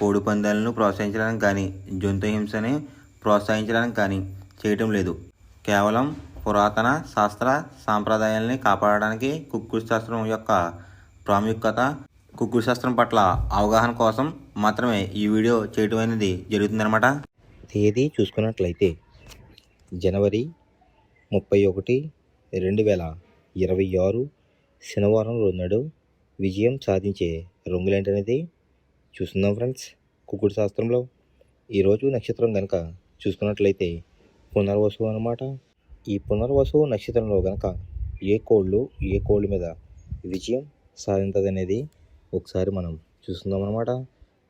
కోడి పందాలను ప్రోత్సహించడానికి కానీ జంతు హింసని ప్రోత్సహించడానికి కానీ చేయటం లేదు. కేవలం పురాతన శాస్త్ర సాంప్రదాయాల్ని కాపాడడానికి కుక్కుడు శాస్త్రం యొక్క ప్రాముఖ్యత కుక్కుడు శాస్త్రం పట్ల అవగాహన కోసం మాత్రమే ఈ వీడియో చేయటం అనేది జరుగుతుందన్నమాట. తేదీ చూసుకున్నట్లయితే జనవరి ముప్పై ఒకటి రెండు వేల ఇరవై ఆరు శనివారం రోజునాడు విజయం సాధించే రంగులేంటనేది చూస్తున్నాం ఫ్రెండ్స్. కుక్కుడు శాస్త్రంలో ఈరోజు నక్షత్రం కనుక చూసుకున్నట్లయితే పునర్వసువు అనమాట ఈ పునర్వసువు నక్షత్రంలో కనుక ఏ కోళ్ళు ఏ కోళ్ళ మీద విజయం సాధించదనేది ఒకసారి మనం చూస్తున్నాం అనమాట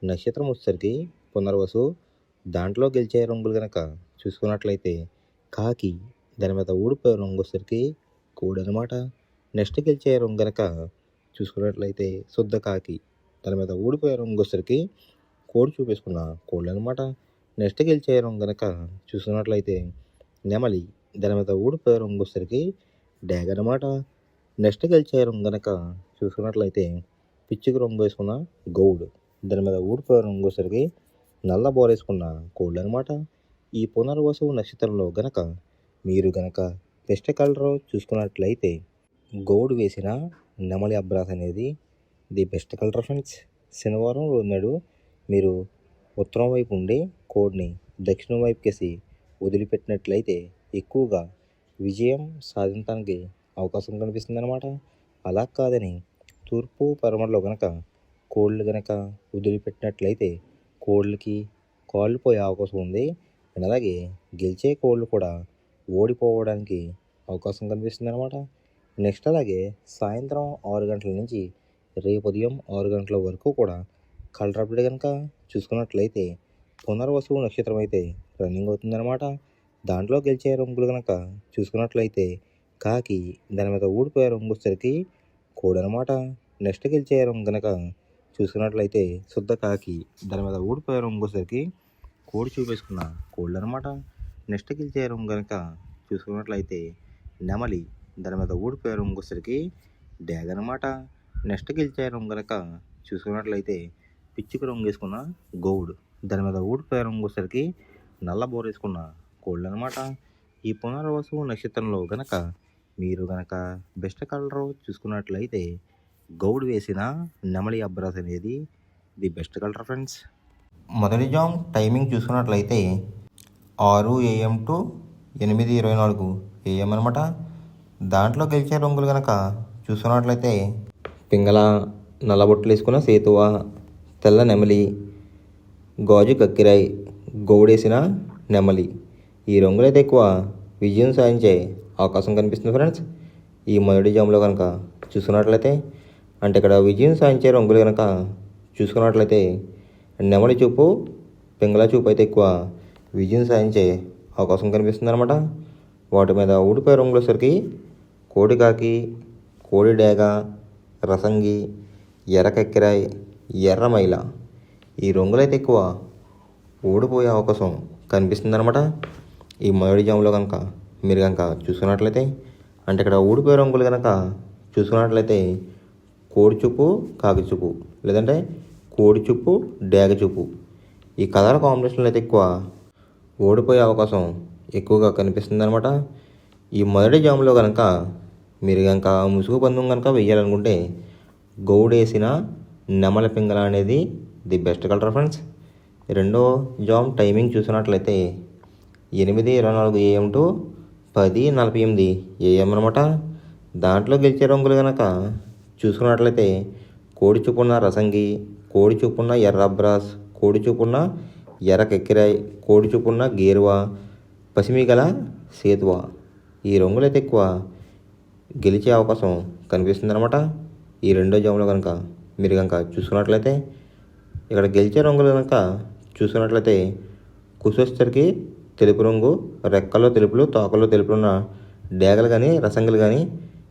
నక్షత్రం వచ్చేసరికి పునర్వసు దాంట్లో గెలిచే రంగులు కనుక చూసుకున్నట్లయితే కాకి దాని మీద ఊడిపోయే రంగు వచ్చేసరికి కోడి అనమాట నెక్స్ట్ గెలిచే రంగు కనుక చూసుకున్నట్లయితే శుద్ధ కాకి. దాని మీద ఊడిపోయే రంగు వచ్చేసరికి కోడి చూపేసుకున్న కోళ్ళు అనమాట నెక్స్ట్ గెలిచే రంగు కనుక చూసుకున్నట్లయితే నెమలి దాని మీద ఊడిపోయే రంగు వచ్చేసరికి డ్యాగ్ అనమాట నెక్స్ట్ గెలిచే రంగు కనుక చూసుకున్నట్లయితే పిచ్చికి రంగు వేసుకున్న గౌడ్ దాని మీద ఊడిపోయే రంగు వచ్చేసరికి నల్ల బోరేసుకున్న కోళ్ళు అనమాట ఈ పునర్వసు నక్షత్రంలో గనక మీరు గనక పెస్ట్ కలర్ చూసుకున్నట్లయితే గౌడ్ వేసిన నెమలి అబ్రాస్ అనేది ది బెస్ట్ కలర్ ఫ్రెండ్స్. శనివారం రోజునాడు మీరు ఉత్తరం వైపు ఉండి కోడ్ని దక్షిణం వైపుకేసి వదిలిపెట్టినట్లయితే ఎక్కువగా విజయం సాధించడానికి అవకాశం కనిపిస్తుంది అనమాట అలా కాదని తూర్పు పరమలో గనక కోళ్ళు గనక వదిలిపెట్టినట్లయితే కోళ్ళకి కాళ్ళు పోయే అవకాశం ఉంది. అండ్ అలాగే గెలిచే కోళ్ళు కూడా ఓడిపోవడానికి అవకాశం కనిపిస్తుంది అనమాట నెక్స్ట్ అలాగే సాయంత్రం ఆరు గంటల నుంచి రేపు ఉదయం ఆరు గంటల వరకు కూడా కలర్ అప్డేట్ కనుక చూసుకున్నట్లయితే పునర్వసు నక్షత్రం అయితే రన్నింగ్ అవుతుందన్నమాట. దాంట్లో గెలిచే రంగులు కనుక చూసుకున్నట్లయితే కాకి దాని మీద ఊడిపోయే రంగు వచ్చేసరికి కోడనమాట నెక్స్ట్ గెలిచే రంగు కనుక చూసుకున్నట్లయితే శుద్ధ కాకి దాని మీద ఊడిపోయే రంగు వచ్చేసరికి కోడి చూపేసుకున్న కోళ్ళు అనమాట నెక్స్ట్ గెలిచే రంగు కనుక చూసుకున్నట్లయితే నెమలి దాని మీద ఊడిపోయే రంగు వచ్చేసరికి డ్యాగ్ అనమాట నెక్స్ట్ గెలిచే రంగు కనుక చూసుకున్నట్లయితే పిచ్చుకు రంగు వేసుకున్న గోవుడు దాని మీద ఊడిపోయే రంగు వచ్చేసరికి నల్ల బోర్ వేసుకున్న కోళ్ళు అనమాట ఈ పునర్వసు నక్షత్రంలో గనక మీరు గనక బెస్ట్ కలర్ చూసుకున్నట్లయితే గౌడ్ వేసిన నెమలి అబ్రాస్ అనేది ది బెస్ట్ కలర్ ఫ్రెండ్స్. మొదటి జామ్ టైమింగ్ చూసుకున్నట్లయితే ఆరు ఏఎం టు ఎనిమిది ఇరవై నాలుగు ఏఎం అనమాట దాంట్లో గెలిచే రంగులు కనుక చూసుకున్నట్లయితే పింగళ నల్లబొట్లు వేసుకున్న సేతువ తెల్ల నెమలి గాజు కక్కిరాయి గౌడేసిన నెమలి. ఈ రంగులైతే ఎక్కువ విజయం సాధించే అవకాశం కనిపిస్తుంది ఫ్రెండ్స్. ఈ మొదటి జామ్లో కనుక చూసుకున్నట్లయితే అంటే ఇక్కడ విజయం సాధించే రంగులు కనుక చూసుకున్నట్లయితే నెమలి చూపు పింగళ చూపు అయితే ఎక్కువ విజయం సాధించే అవకాశం కనిపిస్తుంది అనమాట వాటి మీద ఊడిపోయే రంగులు వచ్చేసరికి కోడికాకి కోడి డేగ రసంగి ఎర్రకెక్కిరాయి ఎర్రమైల. ఎర్ర ఈ రంగులైతే ఎక్కువ ఓడిపోయే అవకాశం కనిపిస్తుంది అనమాట ఈ మొదటి జాములో కనుక మీరు కనుక చూసుకున్నట్లయితే అంటే ఇక్కడ ఊడిపోయే రంగులు కనుక చూసుకున్నట్లయితే కోడి చూపు కాకి చూపు లేదంటే కోడి చూపు డేగ చూపు. ఈ కలర్ కాంబినేషన్లు అయితే ఎక్కువ ఓడిపోయే అవకాశం ఎక్కువగా కనిపిస్తుంది అనమాట ఈ మొదటి జాములో కనుక మీరు కనుక ముసుగు పందెం కనుక వెయ్యాలనుకుంటే గౌడేసిన నెమల పింగళ అనేది ది బెస్ట్ కలర్ ఫ్రెండ్స్. రెండో జామ్ టైమింగ్ చూసినట్లయితే ఎనిమిది ఇరవై నాలుగు ఏఎం టు పది నలభై ఎనిమిది ఏఎం అనమాట దాంట్లో గెలిచే రంగులు కనుక చూసుకున్నట్లయితే కోడి చూపున్న రసంగి కోడి చూపున్న ఎర్ర అబ్రాస్ కోడి చూపున్న ఎర్ర కెక్కిరాయ్ కోడి చూపున్న గేరువా పసిమి గల సేతువ. ఈ రంగులైతే ఎక్కువ గెలిచే అవకాశం కనిపిస్తుంది అనమాట ఈ రెండో జాములో కనుక మీరు కనుక చూసుకున్నట్లయితే ఇక్కడ గెలిచే రంగులు కనుక చూసుకున్నట్లయితే కుసు తెలుపు రంగు రెక్కల్లో తెలుపులు తోకల్లో తెలుపులు ఉన్న డేగలు కానీ రసంగులు కానీ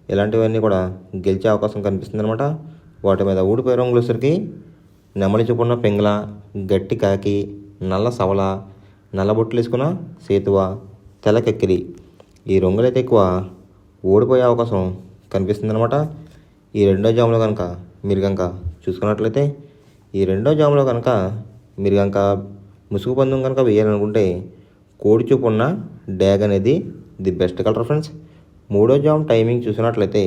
ఇలాంటివన్నీ కూడా గెలిచే అవకాశం కనిపిస్తుంది అనమాట వాటి మీద ఊడిపోయే రంగులు వచ్చేసరికి నెమలి చూపున్న పింగళ గట్టి కాకి నల్ల సవల నల్ల బొట్లు వేసుకున్న సేతువ తెలకెక్కిరి ఈ రంగులైతే ఎక్కువ ఓడిపోయే అవకాశం కనిపిస్తుంది అనమాట ఈ రెండో జాములో కనుక మీరు కనుక చూసుకున్నట్లయితే ఈ రెండో జాములో కనుక మీరు కనుక ముసుగు పందెం కనుక వేయాలనుకుంటే కోడి చూపు ఉన్న డ్యాగ్ అనేది ది బెస్ట్ కలర్ ఫ్రెండ్స్. మూడో జామ్ టైమింగ్ చూసినట్లయితే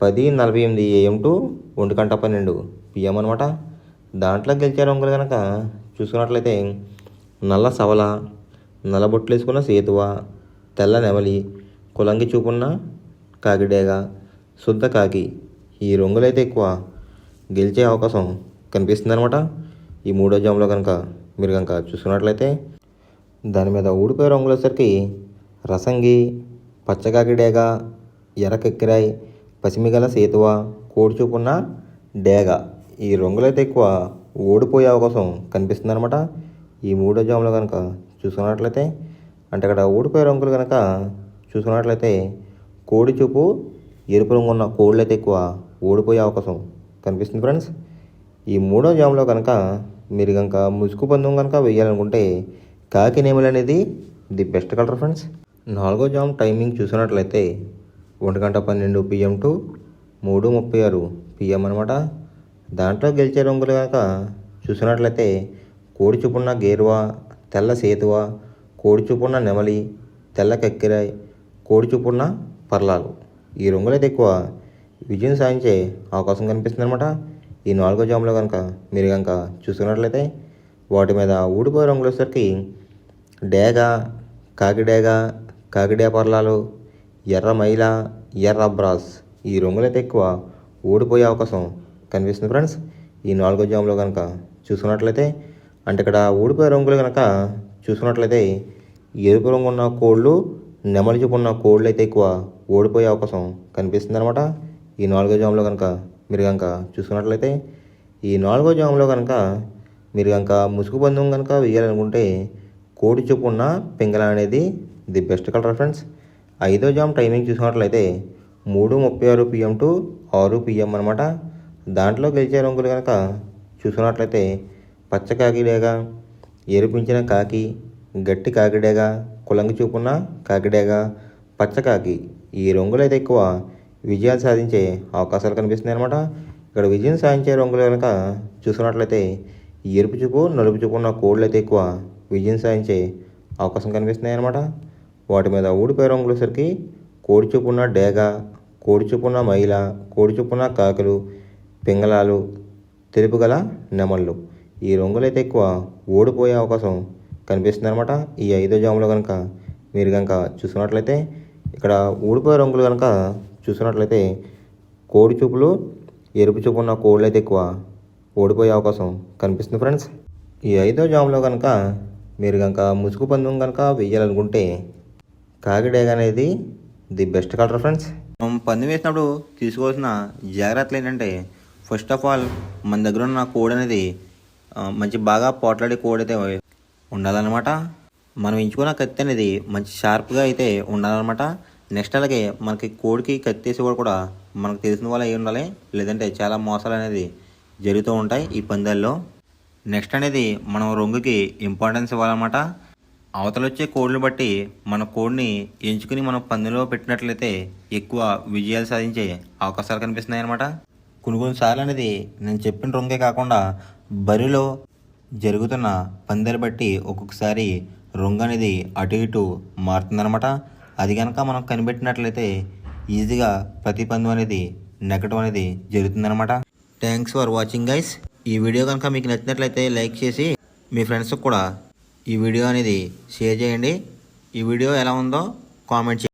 పది నలభై ఎనిమిది ఏఎం టు ఒంటి గంట పన్నెండు పిఎం అనమాట దాంట్లో గెలిచే రంగులు కనుక చూసుకున్నట్లయితే నల్ల సవల నల్ల బొట్లు వేసుకున్న సేతువ తెల్ల నెమలి కులంగి చూపున్న కాకిడేగ శుద్ధ కాకి. ఈ రంగులైతే ఎక్కువ గెలిచే అవకాశం కనిపిస్తుంది అనమాట ఈ మూడో జామ్లో కనుక మీరు కనుక చూసుకున్నట్లయితే దాని మీద ఊడిపోయే రంగులు వచ్చేసరికి రసంగి పచ్చకాకి డేగ ఎర్రకెక్కిరాయి పసిమిగల సేతువ కోడిచూపున్న డేగ. ఈ రంగులైతే ఎక్కువ ఓడిపోయే అవకాశం కనిపిస్తుంది అనమాట ఈ మూడో జామ్లో కనుక చూసుకున్నట్లయితే అంటే అక్కడ ఓడిపోయే రంగులు కనుక చూసుకున్నట్లయితే కోడి చూపు ఎరుపు రంగు ఉన్న కోళ్ళు అయితే ఎక్కువ ఓడిపోయే అవకాశం కనిపిస్తుంది ఫ్రెండ్స్. ఈ మూడో జామ్లో కనుక మీరు కనుక ముసుగు పందెం కనుక వేయాలనుకుంటే కాకి నేమలు అనేది ది బెస్ట్ కలర్ ఫ్రెండ్స్. నాలుగో జామ్ టైమింగ్ చూసినట్లయితే ఒంటి గంట పన్నెండు పిఎం టు మూడు ముప్పై ఆరు పిఎం అనమాట దాంట్లో గెలిచే రంగులు కనుక చూసినట్లయితే కోడి చూపున్న గేరువా తెల్ల సేతువ కోడి చూపున్న నెమలి తెల్ల కక్కిరాయి కోడి చూపున్న పర్లాలు. ఈ రంగులైతే ఎక్కువ. విజయం సాధించే అవకాశం కనిపిస్తుంది అనమాట ఈ నాలుగో జాములో కనుక మీరు కనుక చూసుకున్నట్లయితే వాటి మీద ఊడిపోయే రంగులు వచ్చేసరికి డేగ కాకిడేగ కాకిడే పర్లాలు ఎర్ర మైల ఎర్ర బ్రాస్ ఈ రంగులైతే ఎక్కువ ఓడిపోయే అవకాశం కనిపిస్తుంది ఫ్రెండ్స్. ఈ నాలుగో జాములో కనుక చూసుకున్నట్లయితే అంటే ఇక్కడ ఊడిపోయే రంగులు కనుక చూసుకున్నట్లయితే ఎరుపు రంగు ఉన్న కోళ్ళు నెమలి చూపు కోళ్ళు అయితే ఎక్కువ ఓడిపోయే అవకాశం కనిపిస్తుంది అనమాట ఈ నాలుగో జామ్లో కనుక మీరు కనుక చూసుకున్నట్లయితే ఈ నాలుగో జామ్లో కనుక మీరు కనుక ముసుగు బంధం కనుక వేయాలనుకుంటే కోడి చూపు ఉన్న పింగళ అనేది ది బెస్ట్ కలర్ ఫ్రెండ్స్. ఐదో జామ్ టైమింగ్ చూసుకున్నట్లయితే మూడు ముప్పై ఆరు పిఎం టు ఆరు పిఎం అనమాట దాంట్లో గెలిచే రంగులు కనుక చూసుకున్నట్లయితే పచ్చ కాకి లేక ఎరిపించిన కాకి గట్టి కాకిడేగ కులంగి చూపున్న కాకిడేగ పచ్చ కాకి. ఈ రంగులు అయితే ఎక్కువ విజయాలు సాధించే అవకాశాలు కనిపిస్తున్నాయి అనమాట ఇక్కడ విజయం సాధించే రంగులు కనుక చూసుకున్నట్లయితే ఈ ఎరుపు చూపు నలుపు చూపు ఉన్న కోళ్ళు అయితే ఎక్కువ విజయం సాధించే అవకాశం కనిపిస్తున్నాయి అనమాట వాటి మీద ఊడిపోయే రంగులు సరికి కోడి చూపున్న డేగ కోడి చూపున్న మైల కోడి చూపున్న కాకులు పింగళాలు తెలుపు గల నెమళ్ళు. ఈ రంగులైతే ఎక్కువ ఓడిపోయే అవకాశం కనిపిస్తుంది అనమాట ఈ ఐదో జాములో కనుక మీరు కనుక చూసుకున్నట్లయితే ఇక్కడ ఊడిపోయే రంగులు కనుక చూసుకున్నట్లయితే కోడి చూపులు ఎరుపు చూపు ఉన్న కోళ్ళు అయితే ఎక్కువ ఓడిపోయే అవకాశం కనిపిస్తుంది ఫ్రెండ్స్. ఈ ఐదో జాములో కనుక మీరు కనుక ముసుగు పందెం కనుక వేయాలనుకుంటే కాకిడేగ అనేది ది బెస్ట్ కలర్ ఫ్రెండ్స్. మనం పందెం వేసినప్పుడు తీసుకోవాల్సిన జాగ్రత్తలు ఏంటంటే ఫస్ట్ ఆఫ్ ఆల్ మన దగ్గర ఉన్న కోడ్ అనేది మంచి బాగా పోట్లాడే కోడ్ అయితే ఉండాలన్నమాట మనం ఎంచుకున్న కత్తి అనేది మంచి షార్ప్గా అయితే ఉండాలన్నమాట. నెక్స్ట్ అలాగే మనకి కోడికి కత్తి వేసేవాడు కూడా మనకు తెలిసిన వాళ్ళు అయి ఉండాలి. లేదంటే చాలా మోసాలు అనేది జరుగుతూ ఉంటాయి ఈ పందాల్లో. నెక్స్ట్ అనేది మనం రొంగుకి ఇంపార్టెన్స్ ఇవ్వాలన్నమాట. అవతల వచ్చే కోడ్ని బట్టి మన కోడ్ని ఎంచుకుని మనం పందెంలో పెట్టినట్లయితే ఎక్కువ విజయాలు సాధించే అవకాశాలు కనిపిస్తున్నాయి అనమాట కొన్ని కొన్నిసార్లు అనేది నేను చెప్పిన రొంగే కాకుండా బరిలో జరుగుతున్న పందెలు బట్టి ఒక్కొక్కసారి రొంగు అనేది అటు ఇటు మారుతుందనమాట అది కనుక మనం కనిపెట్టినట్లయితే ఈజీగా ప్రతి పందెం అనేది నెగ్గడం అనేది జరుగుతుందనమాట థ్యాంక్స్ ఫర్ వాచింగ్ గైస్ ఈ వీడియో కనుక మీకు నచ్చినట్లయితే లైక్ చేసి మీ ఫ్రెండ్స్కి కూడా ఈ వీడియో అనేది షేర్ చేయండి. ఈ వీడియో ఎలా ఉందో కామెంట్ చేయండి